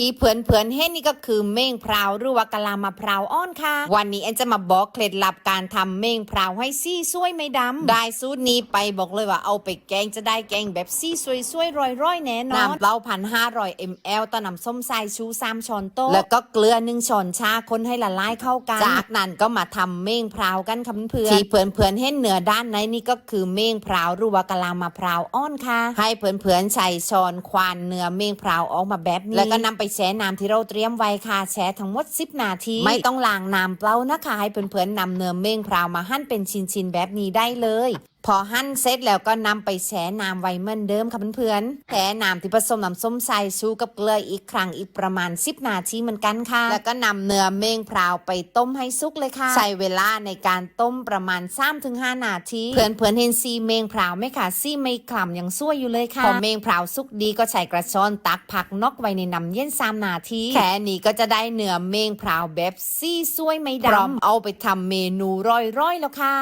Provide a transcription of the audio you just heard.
ที่เพื่อนๆเห็นนี่ก็คือเม่งพราวหรือว่ากะลามะพร้าวอ่อนค่ะ วันนี้แอนจะมาบอกเคล็ดลับการทำเม่งพราวให้ซี่สวยไม่ดำได้สูตรนี้ไปบอกเลยว่าเอาไปแกงจะได้แกงแบบซี่สวยๆร่อยๆแน่นอนน้ำเปล่าพันห้าร้อยมลต่อน้ำส้มสายชูสามช้อนโต๊ะแล้วก็เกลือหนึ่งช้อนชาคนให้ละลายเข้ากันจากนั้นก็มาทำเม่งพราวกันค่ะเพื่อนที่เพื่อนๆเห็นเนื้อด้านในนี่ก็คือเม่งพราวหรือว่ากะลามะพร้าวอ่อนค่ะ ให้เพื่อนๆใส่ช้อนควานเนื้อเม่งพราวออกมาแบบนี้แล้วก็นำไปแช่น้ำที่เราเตรียมไว้ค่ะแช่ทั้งหมด 10 นาที ไม่ต้องล้างน้ำเปล่านะคะ ให้เพื่อนๆนำเนื้อเม่งพราวมาหั่นเป็นชิ้นๆแบบนี้ได้เลย พอหั่นเสร็จแล้วก็นำไปแช่น้ำไว้เหมือนเดิมค่ะเพื่อนๆแช่น้ำที่ผสมน้ำส้มสายชูกับเกลืออีกครั้งอีกประมาณ 10 นาทีเหมือนกันค่ะ แล้วก็นำเนื้อเม่งพราวไปต้มให้สุกเลยค่ะ ใช้เวลาในการต้มประมาณ 3-5 นาทีเพื่อนๆเห็นซีเมงพราวไหมคะซีไม่คล้ำยังสวยอยู่เลยค่ะพอเมงพราวสุกดีก็ใช้กระชอนตักผักนอกไว้ในน้ำเย็น3นาทีแค่นี้ก็จะได้เนื้อเมงพราวแบบซีสวยไม่ดำพร้อมเอาไปทำเมนูร่อยๆแล้วค่ะ